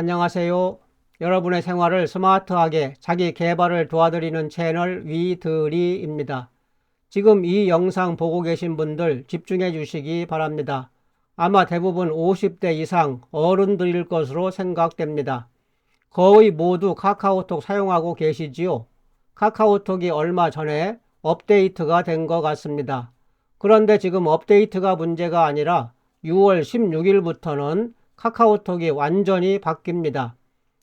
안녕하세요. 여러분의 생활을 스마트하게 자기 개발을 도와드리는 채널 위드리입니다. 지금 이 영상 보고 계신 분들 집중해 주시기 바랍니다. 아마 대부분 50대 이상 어른들일 것으로 생각됩니다. 거의 모두 카카오톡 사용하고 계시지요? 카카오톡이 얼마 전에 업데이트가 된 것 같습니다. 그런데 지금 업데이트가 문제가 아니라 6월 16일부터는 카카오톡이 완전히 바뀝니다.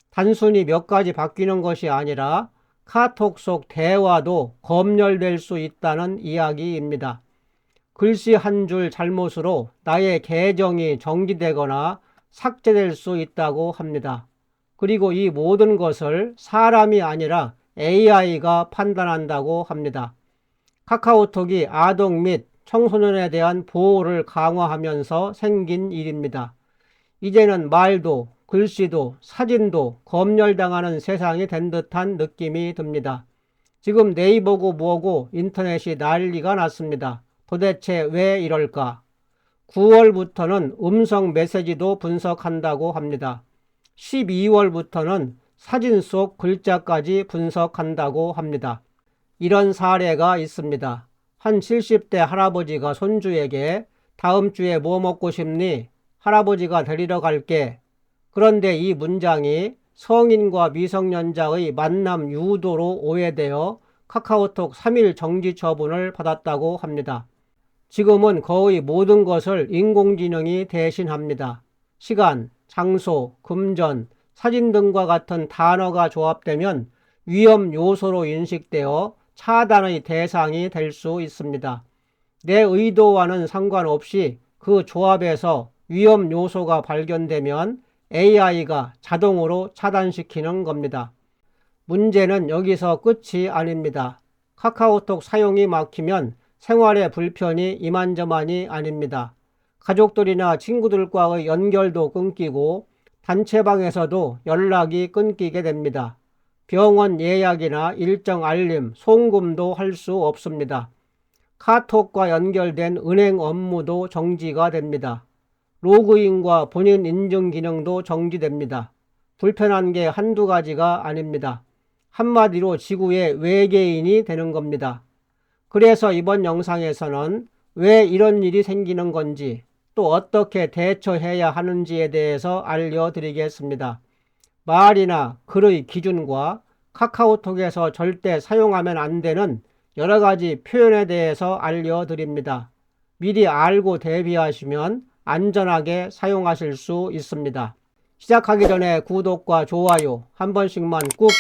단순히 몇 가지 바뀌는 것이 아니라 카톡 속 대화도 검열될 수 있다는 이야기입니다. 글씨 한 줄 잘못으로 나의 계정이 정지되거나 삭제될 수 있다고 합니다. 그리고 이 모든 것을 사람이 아니라 AI가 판단한다고 합니다. 카카오톡이 아동 및 청소년에 대한 보호를 강화하면서 생긴 일입니다. 이제는 말도, 글씨도, 사진도 검열당하는 세상이 된 듯한 느낌이 듭니다. 지금 네이버고 뭐고 인터넷이 난리가 났습니다. 도대체 왜 이럴까? 9월부터는 음성 메시지도 분석한다고 합니다. 12월부터는 사진 속 글자까지 분석한다고 합니다. 이런 사례가 있습니다. 한 70대 할아버지가 손주에게 다음 주에 뭐 먹고 싶니? 할아버지가 데리러 갈게. 그런데 이 문장이 성인과 미성년자의 만남 유도로 오해되어 카카오톡 3일 정지 처분을 받았다고 합니다. 지금은 거의 모든 것을 인공지능이 대신합니다. 시간, 장소, 금전, 사진 등과 같은 단어가 조합되면 위험 요소로 인식되어 차단의 대상이 될 수 있습니다. 내 의도와는 상관없이 그 조합에서 위험 요소가 발견되면 AI가 자동으로 차단시키는 겁니다. 문제는 여기서 끝이 아닙니다. 카카오톡 사용이 막히면 생활의 불편이 이만저만이 아닙니다. 가족들이나 친구들과의 연결도 끊기고 단체방에서도 연락이 끊기게 됩니다. 병원 예약이나 일정 알림, 송금도 할 수 없습니다. 카톡과 연결된 은행 업무도 정지가 됩니다. 로그인과 본인 인증 기능도 정지됩니다. 불편한 게 한두 가지가 아닙니다. 한마디로 지구의 외계인이 되는 겁니다. 그래서 이번 영상에서는 왜 이런 일이 생기는 건지 또 어떻게 대처해야 하는지에 대해서 알려드리겠습니다. 말이나 글의 기준과 카카오톡에서 절대 사용하면 안 되는 여러 가지 표현에 대해서 알려드립니다. 미리 알고 대비하시면 안전하게 사용하실 수 있습니다. 시작하기 전에 구독과 좋아요 한 번씩만 꾹꾹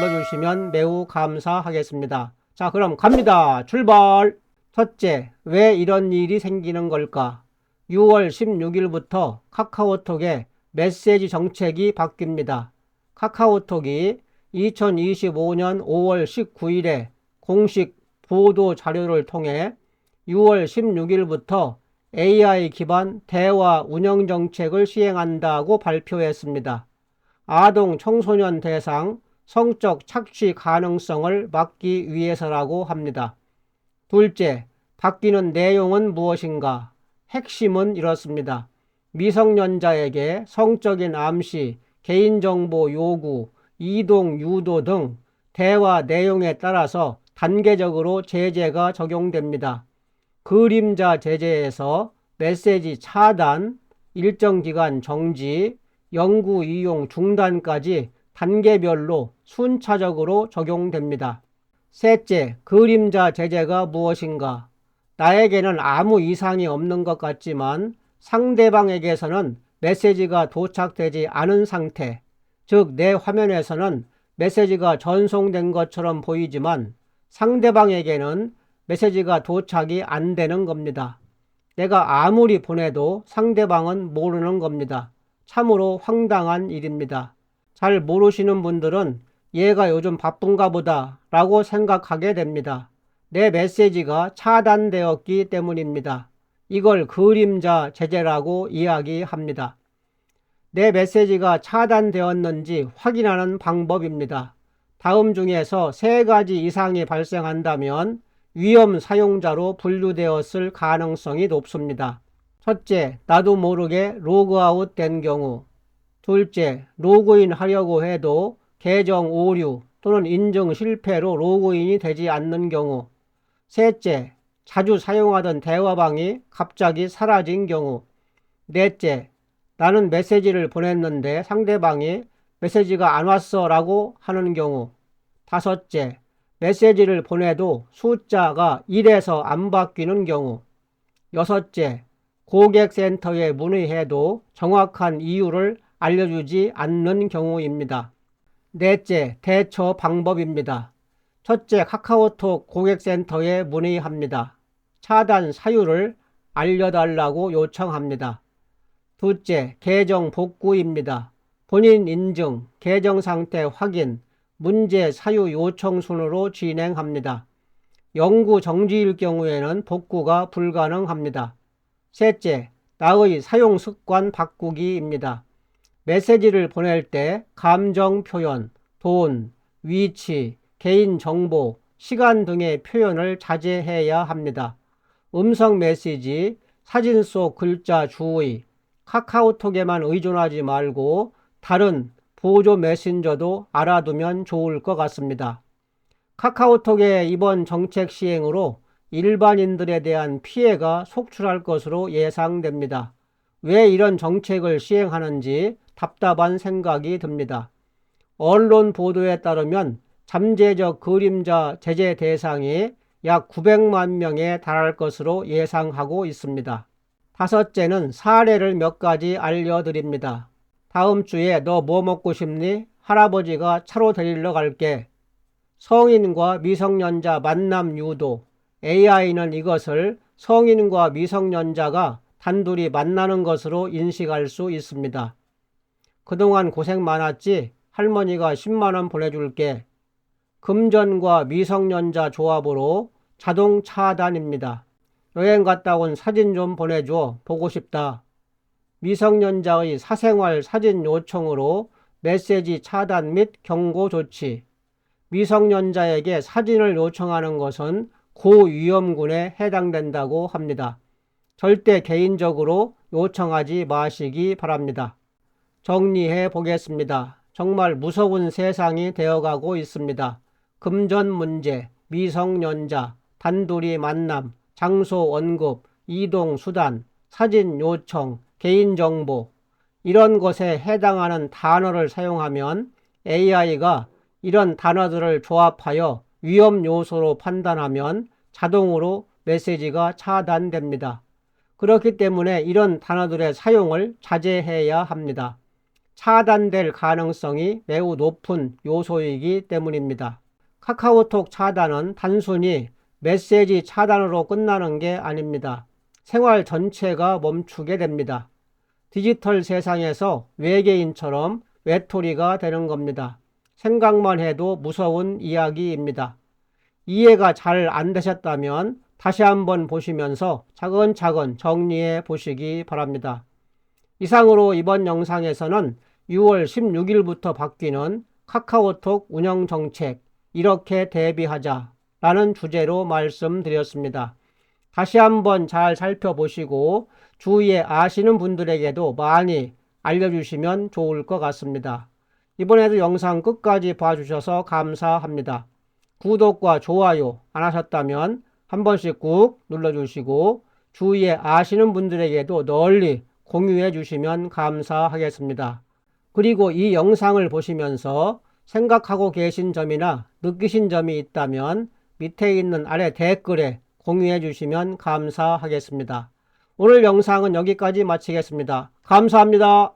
눌러주시면 매우 감사하겠습니다. 자, 그럼 갑니다. 출발! 첫째, 왜 이런 일이 생기는 걸까? 6월 16일부터 카카오톡의 메시지 정책이 바뀝니다. 카카오톡이 2025년 5월 19일에 공식 보도 자료를 통해 6월 16일부터 AI 기반 대화 운영 정책을 시행한다고 발표했습니다. 아동 청소년 대상 성적 착취 가능성을 막기 위해서라고 합니다. 둘째, 바뀌는 내용은 무엇인가? 핵심은 이렇습니다. 미성년자에게 성적인 암시, 개인정보 요구, 이동 유도 등 대화 내용에 따라서 단계적으로 제재가 적용됩니다. 그림자 제재에서 메시지 차단, 일정 기간 정지, 연구 이용 중단까지 단계별로 순차적으로 적용됩니다. 셋째, 그림자 제재가 무엇인가? 나에게는 아무 이상이 없는 것 같지만 상대방에게서는 메시지가 도착되지 않은 상태, 즉 내 화면에서는 메시지가 전송된 것처럼 보이지만 상대방에게는 메시지가 도착이 안 되는 겁니다. 내가 아무리 보내도 상대방은 모르는 겁니다. 참으로 황당한 일입니다. 잘 모르시는 분들은 얘가 요즘 바쁜가 보다 라고 생각하게 됩니다. 내 메시지가 차단되었기 때문입니다. 이걸 그림자 제재라고 이야기합니다. 내 메시지가 차단되었는지 확인하는 방법입니다. 다음 중에서 세 가지 이상이 발생한다면 위험 사용자로 분류되었을 가능성이 높습니다. 첫째, 나도 모르게 로그아웃 된 경우. 둘째, 로그인 하려고 해도 계정 오류 또는 인증 실패로 로그인이 되지 않는 경우. 셋째, 자주 사용하던 대화방이 갑자기 사라진 경우. 넷째, 나는 메시지를 보냈는데 상대방이 메시지가 안 왔어 라고 하는 경우. 다섯째, 메시지를 보내도 숫자가 1에서 안 바뀌는 경우. 여섯째, 고객센터에 문의해도 정확한 이유를 알려주지 않는 경우입니다. 넷째, 대처 방법입니다. 첫째, 카카오톡 고객센터에 문의합니다. 차단 사유를 알려달라고 요청합니다. 둘째, 계정 복구입니다. 본인 인증, 계정 상태 확인, 문제 사유 요청 순으로 진행합니다. 영구 정지일 경우에는 복구가 불가능합니다. 셋째, 나의 사용 습관 바꾸기입니다. 메시지를 보낼 때 감정 표현, 돈, 위치, 개인 정보, 시간 등의 표현을 자제해야 합니다. 음성 메시지, 사진 속 글자 주의, 카카오톡에만 의존하지 말고 다른 보조 메신저도 알아두면 좋을 것 같습니다. 카카오톡의 이번 정책 시행으로 일반인들에 대한 피해가 속출할 것으로 예상됩니다. 왜 이런 정책을 시행하는지 답답한 생각이 듭니다. 언론 보도에 따르면 잠재적 그림자 제재 대상이 약 900만 명에 달할 것으로 예상하고 있습니다. 다섯째는 사례를 몇 가지 알려드립니다. 다음 주에 너 뭐 먹고 싶니? 할아버지가 차로 데리러 갈게. 성인과 미성년자 만남 유도. AI는 이것을 성인과 미성년자가 단둘이 만나는 것으로 인식할 수 있습니다. 그동안 고생 많았지? 할머니가 10만원 보내줄게. 금전과 미성년자 조합으로 자동 차단입니다. 여행 갔다 온 사진 좀 보내줘. 보고 싶다. 미성년자의 사생활 사진 요청으로 메시지 차단 및 경고 조치. 미성년자에게 사진을 요청하는 것은 고위험군에 해당된다고 합니다. 절대 개인적으로 요청하지 마시기 바랍니다. 정리해 보겠습니다. 정말 무서운 세상이 되어가고 있습니다. 금전 문제, 미성년자, 단둘이 만남, 장소 언급, 이동 수단, 사진 요청, 개인정보, 이런 것에 해당하는 단어를 사용하면 AI가 이런 단어들을 조합하여 위험 요소로 판단하면 자동으로 메시지가 차단됩니다. 그렇기 때문에 이런 단어들의 사용을 자제해야 합니다. 차단될 가능성이 매우 높은 요소이기 때문입니다. 카카오톡 차단은 단순히 메시지 차단으로 끝나는 게 아닙니다. 생활 전체가 멈추게 됩니다. 디지털 세상에서 외계인처럼 외톨이가 되는 겁니다. 생각만 해도 무서운 이야기입니다. 이해가 잘 안 되셨다면 다시 한번 보시면서 차근차근 정리해 보시기 바랍니다. 이상으로 이번 영상에서는 6월 16일부터 바뀌는 카카오톡 운영 정책 이렇게 대비하자 라는 주제로 말씀드렸습니다. 다시 한번 잘 살펴보시고 주위에 아시는 분들에게도 많이 알려주시면 좋을 것 같습니다. 이번에도 영상 끝까지 봐주셔서 감사합니다. 구독과 좋아요 안 하셨다면 한 번씩 꾹 눌러주시고 주위에 아시는 분들에게도 널리 공유해 주시면 감사하겠습니다. 그리고 이 영상을 보시면서 생각하고 계신 점이나 느끼신 점이 있다면 밑에 있는 아래 댓글에 공유해 주시면 감사하겠습니다. 오늘 영상은 여기까지 마치겠습니다. 감사합니다.